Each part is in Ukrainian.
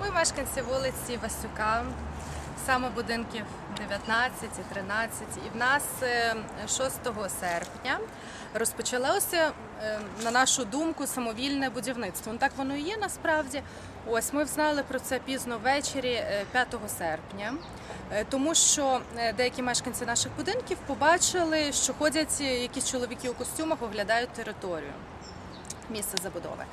Ми мешканці вулиці Васюка, саме будинків 19 і 13. І в нас е, 6 серпня розпочалося, е, на нашу думку, самовільне будівництво. Ну так воно і є насправді. Ось ми знали про це пізно ввечері е, 5 серпня, е, тому що е, деякі мешканці наших будинків побачили, що ходять е, якісь чоловіки у костюмах, оглядають територію місце забудови.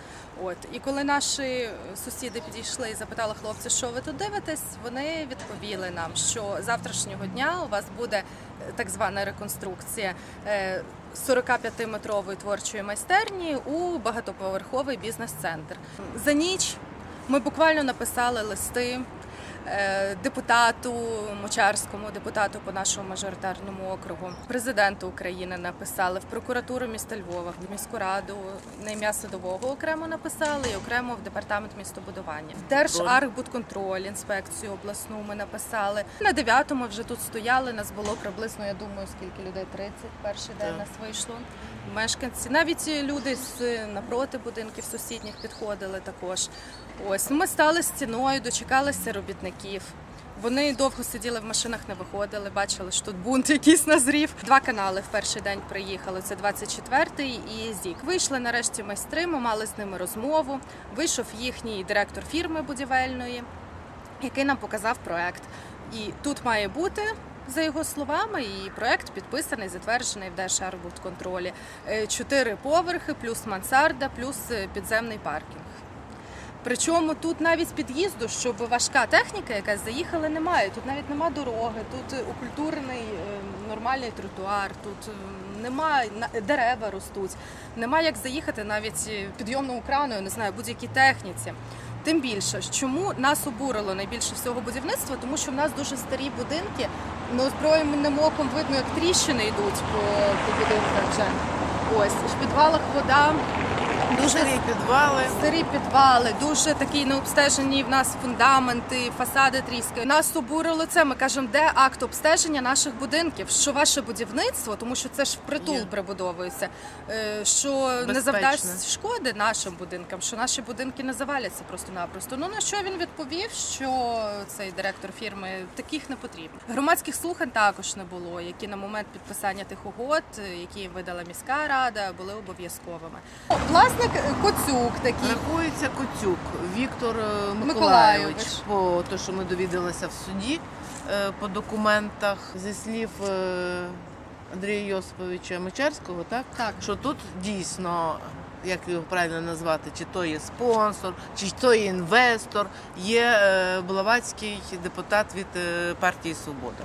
От і коли наші сусіди підійшли і запитали хлопці, що ви тут дивитесь, вони відповіли нам, що завтрашнього дня у вас буде е, так звана реконструкція е, 45-метрової творчої майстерні у багатоповерховий бізнес-центр. За ніч ми буквально написали листи е, депутату Мочарському, депутату по нашому мажоритарному округу, президенту України написали в прокуратуру міста Львова, в міську раду на ім'я садового окремо написали і окремо в департамент містобудування. Держархбудконтроль, інспекцію обласну ми написали. На 9-му вже тут стояли. Нас було приблизно, я думаю, скільки людей 30 перший день Так. нас вийшло. Мешканці, навіть люди з напроти будинків сусідніх підходили також. Ось ми стали стіною, дочекалися робітників. Вони довго сиділи в машинах, не виходили, бачили, що тут бунт якийсь назрів. Два канали в перший день приїхали. Це 24-й і ЗІК. Вийшли нарешті майстри. Ми мали з ними розмову. Вийшов їхній директор фірми будівельної, який нам показав проект. І тут має бути. За його словами, і проект підписаний, затверджений в Держарбудконтролі. Е, Чотири поверхи, плюс мансарда, плюс е, підземний паркінг. Причому тут навіть під'їзду, щоб важка техніка якась заїхала, немає. Тут навіть нема дороги, тут е, окультурений е, нормальний тротуар, тут немає дерева ростуть. Нема як заїхати навіть підйомною крану, не знаю, будь-якій техніці. Тим більше, чому нас обурило найбільше всього будівництва, тому що в нас дуже старі будинки, неозброєним оком видно, як тріщини йдуть по, по будинках вже. Ось в підвалах вода. Дуже Старі підвали. Старі підвали, дуже такі необстежені в нас фундаменти, фасади тріскають. Нас обурило це. Ми кажемо, де акт обстеження наших будинків, що ваше будівництво, тому що це ж впритул Є. прибудовується, е, що не Безпечне. завдасть шкоди нашим будинкам, що наші будинки не заваляться просто-напросто. Ну на що він відповів, що цей директор фірми таких не потрібно. Громадських слухань також не було, які на момент підписання тих угод, е, які видала міська рада, були обов'язковими. Власник е, Коцюк такий. Рахується Коцюк Віктор е, Миколайович. По те, що ми довідалися в суді е, по документах, зі слів е, Андрія Йосиповича Мечерського, так? Так. що тут дійсно. Як його правильно назвати, чи то є спонсор, чи то є інвестор, є Блаватський депутат від партії Свобода.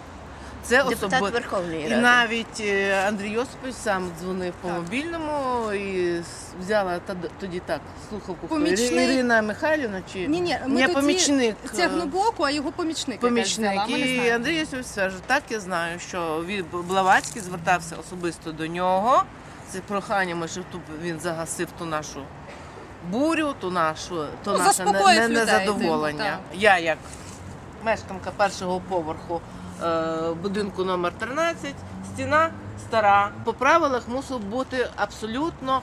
Це Депутат особи- Верховної І навіть е, Андрій Йосипович сам дзвонив по Так. мобільному і взяла тоді так слухавку. Помічник. Ірина Михайлівна чи Ні, ні, ми Ні, тоді помічник. е, Тягнобоку, а його помічник. Помічник. взяла, І. Андрій Йосипович стверджує, так я знаю, що він Блаватський звертався особисто до нього з проханнями, щоб тут він загасив ту нашу бурю, ту нашу, то Ну, наше не, не, незадоволення. Я як мешканка першого поверху будинку номер 13, стіна стара. По правилах мусив бути абсолютно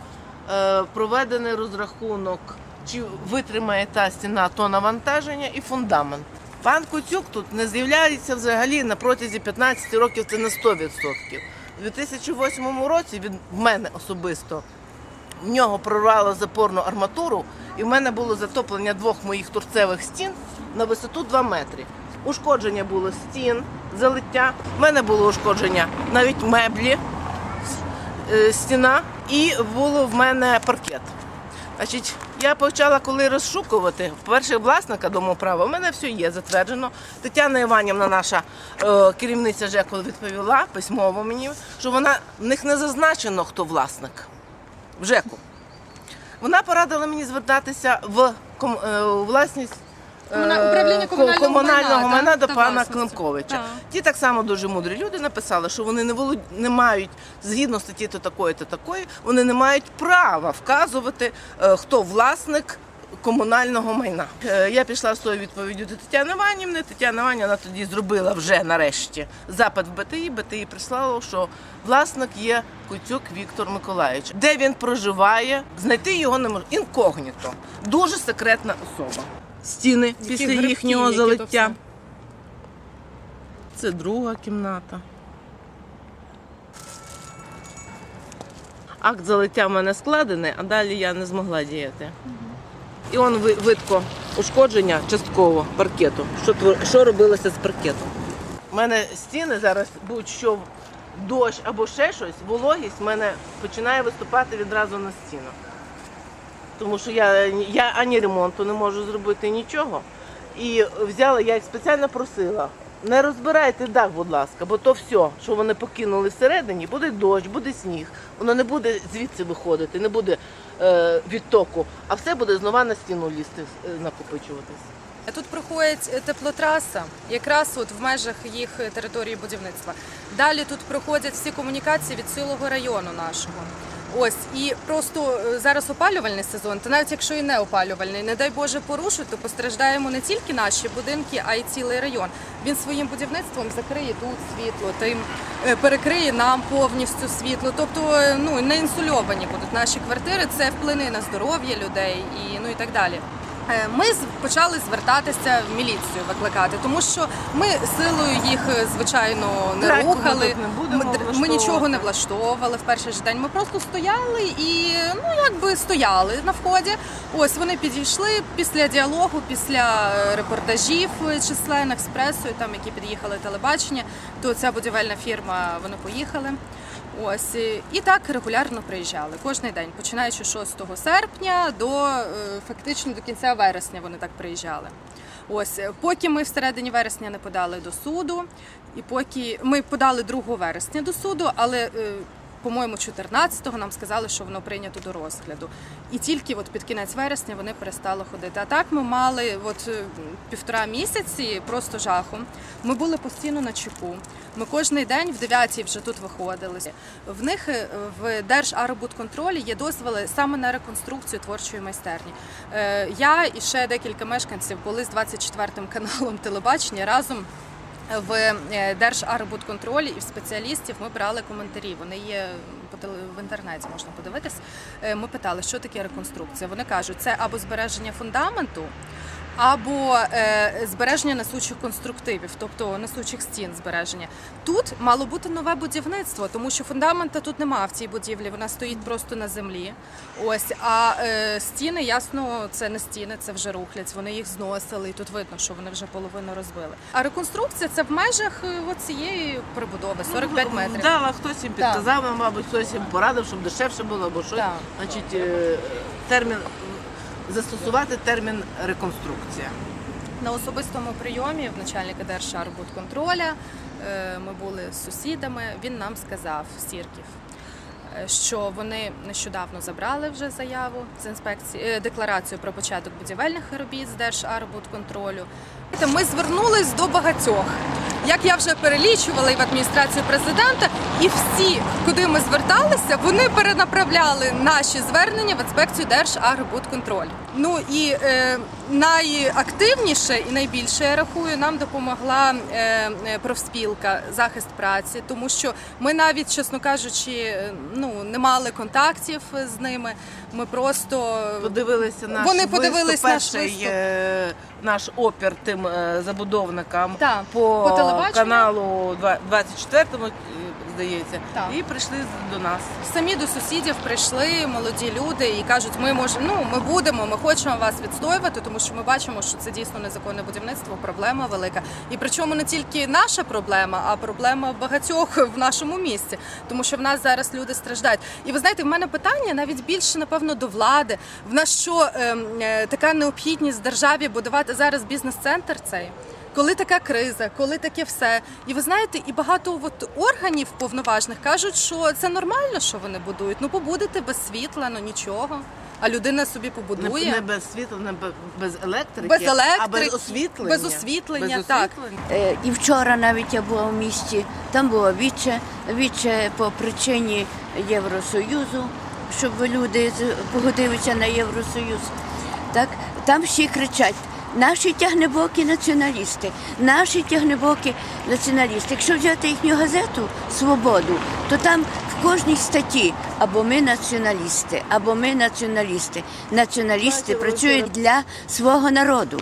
е, проведений розрахунок, чи витримає та стіна то навантаження і фундамент. Пан Куцюк тут не з'являється взагалі на протязі 15 років, це на 100%. У 2008 році від мене особисто в нього прорвало запорну арматуру, і в мене було затоплення двох моїх торцевих стін на висоту 2 метри. Ушкодження було стін, залиття. В мене було ушкодження навіть меблі, е, стіна, і було в мене паркет. Значить, я почала коли розшукувати першого власника домоправа. У мене все є затверджено. Тетяна Іванівна, наша е, керівниця ЖЕКу, відповіла письмово мені, що вона в них не зазначено, хто власник в ЖЕКу. Вона порадила мені звертатися в ком, е, у власність. Е, Комуна- управління комунального комунального майна, майна так? до Та пана власності. Климковича. Так. Ті так само дуже мудрі люди написали, що вони не волод... не мають згідно статті то такої, то такої, вони не мають права вказувати, е, хто власник. Комунального майна. Е, Я пішла з тою відповіддю до Тетяни Іванівни. Тетяна Іванівна тоді зробила вже нарешті запит в БТІ. БТІ прислало, що власник є Кутюк Віктор Миколаївич. Де він проживає, знайти його не можна. Інкогніто. Дуже секретна особа. Стіни Які після грибки, їхнього залиття. Це друга кімната. Акт залиття в мене складений, а далі я не змогла діяти. І он видко ушкодження частково паркету. Що, що робилося з паркетом? У мене стіни зараз будь-що дощ або ще щось, вологість в мене починає виступати відразу на стінах. Тому що я, я ані ремонту не можу зробити нічого. І взяла, я їх спеціально просила. Не розбирайте дах, будь ласка, бо то все, що вони покинули всередині, буде дощ, буде сніг. Воно не буде звідси виходити, не буде е, відтоку, а все буде знову на стіну лізти, е, накопичуватись. Тут проходить е, теплотраса, якраз от в межах їх е, території будівництва. Далі тут проходять всі комунікації від цілого району нашого. Ось і просто е, зараз опалювальний сезон, та навіть якщо і не опалювальний, не дай Боже порушить, то постраждаємо не тільки наші будинки, а й цілий район. Він своїм будівництвом закриє тут світло, тим е, перекриє нам повністю світло. Тобто, е, ну не інсульовані будуть наші квартири. Це вплине на здоров'я людей і ну і так далі. Е, Ми почали звертатися в міліцію викликати, тому що ми силою їх е, звичайно не Трек рухали. не будемо Ми, ми нічого не влаштовували в перший ж день. Ми просто стояли і ну якби стояли на вході. Ось вони підійшли після діалогу, після е, репортажів численних з пресою, там які під'їхали телебачення. То ця будівельна фірма вони поїхали. Ось і- так регулярно приїжджали кожен день, починаючи з 6 серпня до е, фактично до кінця вересня вони так приїжджали. Ось е, поки ми всередині вересня не подали до суду, і поки ми подали 2 вересня до суду, але е, по-моєму, 14-го нам сказали, що воно прийнято до розгляду. І тільки от під кінець вересня вони перестали ходити. А так ми мали от е, півтора місяці просто жаху. Ми були постійно на чеку. Ми кожен день в 9-й вже тут виходили. В них е, в Держарбудконтролі є дозволи саме на реконструкцію творчої майстерні. Е, Я і ще декілька мешканців були з 24-м каналом телебачення разом. В е, Держарбудконтролі і в спеціалістів ми брали коментарі. Вони є в інтернеті, можна подивитись. Е, Ми питали, що таке реконструкція. Вони кажуть, це або збереження фундаменту, або е, збереження несучих конструктивів, тобто несучих стін збереження. Тут мало бути нове будівництво, тому що фундамента тут немає в цій будівлі. Вона стоїть просто на землі. Ось а е, стіни, ясно, це не стіни, це вже рухлять. Вони їх зносили, і тут видно, що вони вже половину розбили. А реконструкція це в межах е, цієї прибудови 45 метрів. Вдала, хтось їм підказав, мабуть, хтось їм порадив, щоб дешевше було або щось. Значить, е, термін застосувати термін реконструкція. На особистому прийомі в начальника Держарбудконтроля е, ми були з сусідами. Він нам сказав Сірків, е, що вони нещодавно забрали вже заяву з інспекції е, декларацію про початок будівельних робіт з Держарбудконтролю. Ми звернулись до багатьох. Як я вже перелічувала і в адміністрацію президента, і всі, куди ми зверталися, вони перенаправляли наші звернення в інспекцію Держарбудконтроль. Ну і е, найактивніше і найбільше я рахую, нам допомогла е, е, профспілка захист праці, тому що ми навіть, чесно кажучи, е, ну не мали контактів з ними. Ми просто Подивилися наш Вони виступ, подивились наш виступ. е, наш опір тим е, забудовникам Так, по, по телебаченню. каналу два- 24-му, е, здається, Так. і прийшли до нас. самі до сусідів прийшли молоді люди і кажуть, ми можемо, ну ми будемо, ми хочемо вас відстоювати, тому що ми бачимо, що це дійсно незаконне будівництво, проблема велика. І причому не тільки наша проблема, а проблема багатьох в нашому місті, тому що в нас зараз люди страждають. І ви знаєте, в мене питання навіть більше напевно до влади. В нас що ем, е, така необхідність державі будувати зараз бізнес-центр цей. Коли така криза, коли таке все, і ви знаєте, і багато от органів повноважних кажуть, що це нормально, що вони будують. Ну побудете без світла, ну нічого. А людина собі побудує не без світла, не бе- без електрики, без електрики, а без освітлення. без освітлення, Без так. освітлення. Е, І вчора навіть я була в місті, там було віче, віче по причині Євросоюзу, щоб люди з- погодилися на Євросоюз. Так, там всі кричать. Наші тягнебокі націоналісти, наші тягнебокі націоналісти. Якщо взяти їхню газету Свободу, то там в кожній статті або ми націоналісти, або ми націоналісти. Націоналісти працюють для свого народу.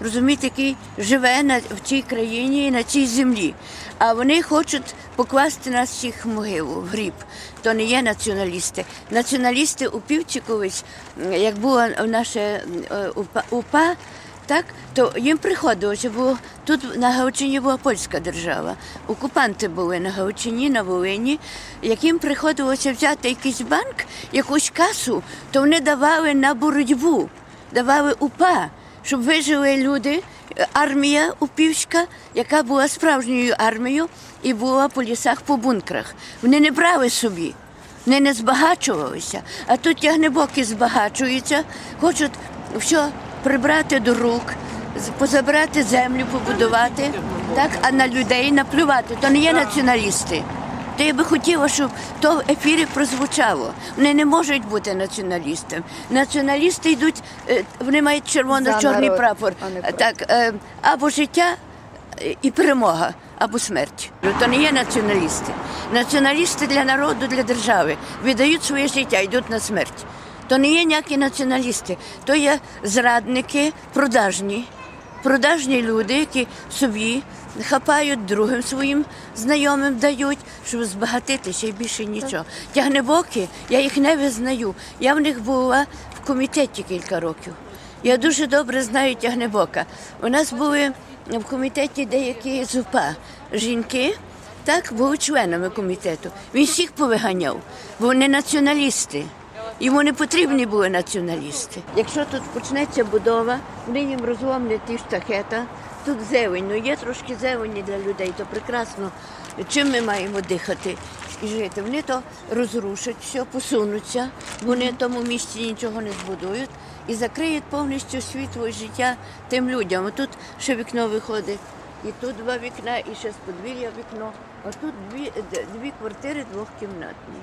Розумієте, який живе на, в цій країні і на цій землі. А вони хочуть покласти нас всіх в могилу, в гріб. То не є націоналісти. Націоналісти у Півчикович, як було наше е, УПА так, то їм приходилося, бо тут на Галичині була польська держава. Окупанти були на Галичині, на Волині. Яким приходилося взяти якийсь банк, якусь касу, то вони давали на боротьбу, давали УПА, щоб вижили люди, армія упівська, яка була справжньою армією і була по лісах, по бункрах. Вони не брали собі. Вони не збагачувалися, а тут тягнебоки збагачуються, хочуть все прибрати до рук, позабрати землю, побудувати, так, а на людей наплювати. То не є націоналісти. То я би хотіла, щоб то в ефірі прозвучало. Вони не можуть бути націоналістами. Націоналісти йдуть, е, вони мають червоно-чорний прапор. Так, е, або життя, е, і перемога або смерть. Ну, То не є націоналісти. Націоналісти для народу, для держави віддають своє життя, йдуть на смерть. То не є ніякі націоналісти, то є зрадники, продажні, продажні люди, які собі хапають другим своїм знайомим дають, щоб збагатитися і більше нічого. Тягнебоки, я їх не визнаю. Я в них була в комітеті кілька років. Я дуже добре знаю тягнебока. У нас були в комітеті деякі з УПА жінки, так, були членами комітету. Він всіх повиганяв, бо вони націоналісти. Йому не потрібні були націоналісти. Якщо тут почнеться будова, вони їм розломлять ті штахета. Тут зелень, ну є трошки зелені для людей, то прекрасно. Чим ми маємо дихати і жити? Вони то розрушать все, посунуться, вони в тому місці нічого не збудують і закриють повністю світло і життя тим людям. Тут ще вікно виходить, і тут два вікна, і ще з подвір'я вікно. А тут дві, дві квартири двохкімнатні.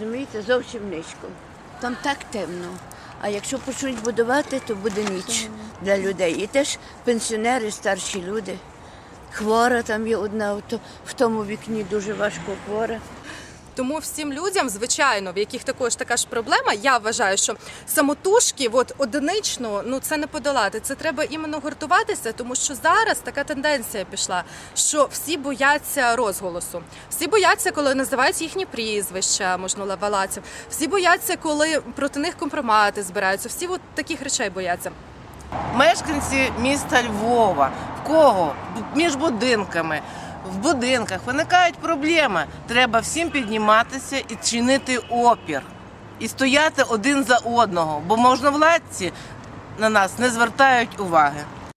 Розумієте, зовсім низько. Там так темно. А якщо почнуть будувати, то буде ніч для людей. І теж пенсіонери, старші люди. Хвора там є одна, в тому вікні дуже важко хвора. Тому всім людям, звичайно, в яких також така ж проблема, я вважаю, що самотужки, от одинично, ну це не подолати. Це треба іменно гуртуватися, тому що зараз така тенденція пішла, що всі бояться розголосу. Всі бояться, коли називають їхні прізвища, можна лавалаців. Всі бояться, коли проти них компромати збираються. Всі от таких речей бояться. Мешканці міста Львова, в кого між будинками, в будинках виникають проблеми. Треба всім підніматися і чинити опір. І стояти один за одного, бо можновладці на нас не звертають уваги.